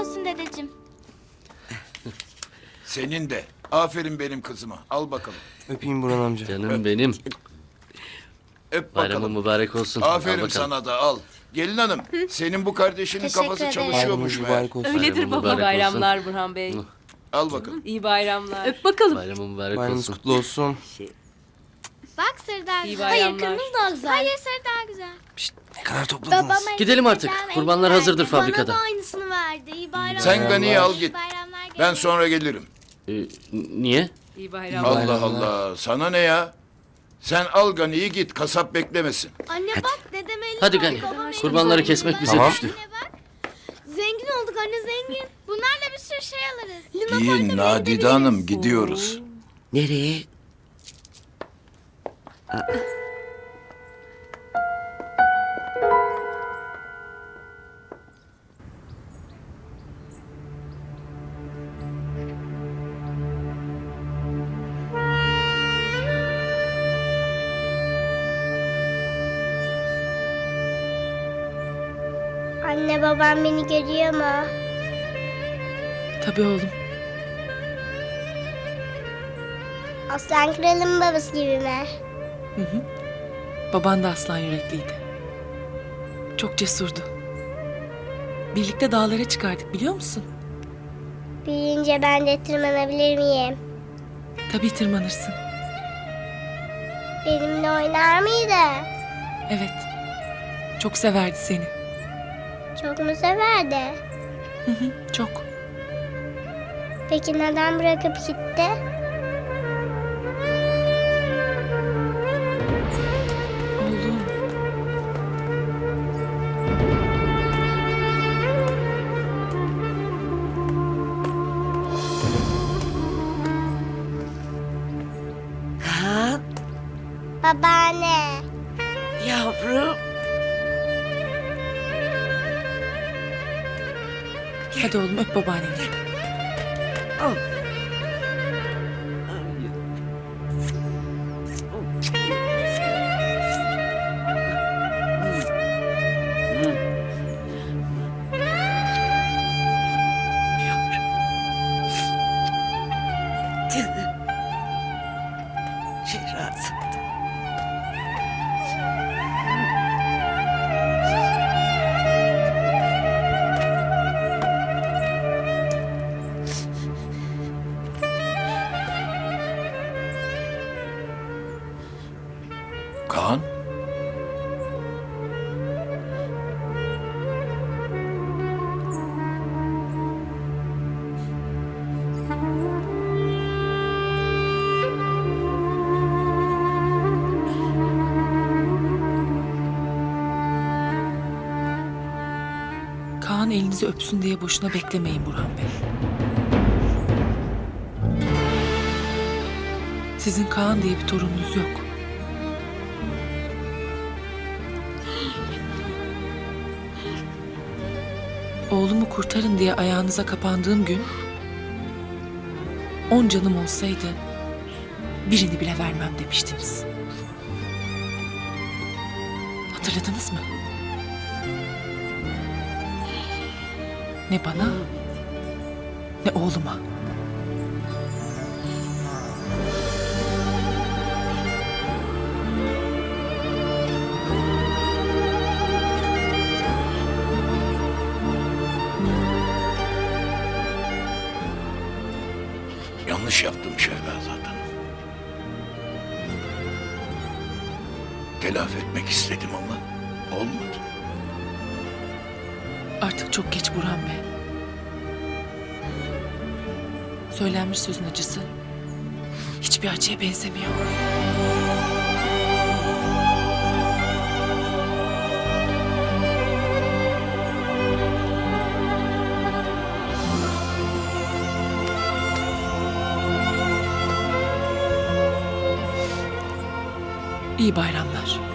olsun dedeciğim. Senin de. Aferin benim kızıma. Al bakalım. Öpeyim Burhan amca. Canım benim. Öp Bayramın bakalım. mübarek olsun. Al Aferin bakalım. sana da al. Gelin hanım, senin bu kardeşinin Teşekkür kafası ederim. Çalışıyormuş mübarek olsun. Öyledir Bayramın baba. mübarek Bayramlar Burhan Bey. Al bakalım. İyi bayramlar. Öp bakalım. Bayramın mübarek Bayramınız olsun. kutlu olsun. Bak sarı daha İyi güzel. bayramlar. Hayır kırmızı daha güzel. Hayır sarı daha güzel. Ne kadar topladınız? Babam Gidelim artık. elbiseden Kurbanlar elbise hazırdır verdi. fabrikada. Bana da aynısını verdi. İyi bayramlar. Sen Gani'yi al git. bayramlar. Ben sonra gelirim. Ee, n- niye? İyi bayramlar. Allah. Allah. Sana ne ya? Sen al Gani'yi git. Kasap beklemesin. Anne bak dedem elini Hadi Gani. Kurbanları kesmek bize Tamam. düştü. Anne bak. Zengin olduk anne zengin. Bunlarla bir sürü şey alırız. Luna İyi Nadide. Hanım gidiyoruz. Nereye? Anne babam beni görüyor mu? Tabii oğlum. Aslan kralın babası gibi mi? Baban da aslan yürekliydi. Çok cesurdu. Birlikte dağlara çıkardık biliyor musun? Büyüyünce ben de tırmanabilir miyim? Tabii tırmanırsın. Benimle oynar mıydı? Evet. Çok severdi seni. Çok mu severdi? Hı hı, çok. Peki neden bırakıp gitti? Oğlum. Kaan, Babaanne. yavrum. Hadi oğlum öp babaanneni. Al. Kaan? Kaan elinizi öpsün diye boşuna beklemeyin Burhan Bey. Sizin Kaan diye bir torununuz yok. Oğlumu kurtarın diye ayağınıza kapandığım gün on canım olsaydı birini bile vermem demiştiniz. Hatırladınız mı? Ne bana ne oğluma. Yanlış yaptım Şehrazat Hanım. Telafi etmek istedim ama olmadı. Artık çok geç Burhan Bey. Söylenmiş sözün acısı hiçbir acıya benzemiyor. İyi bayramlar.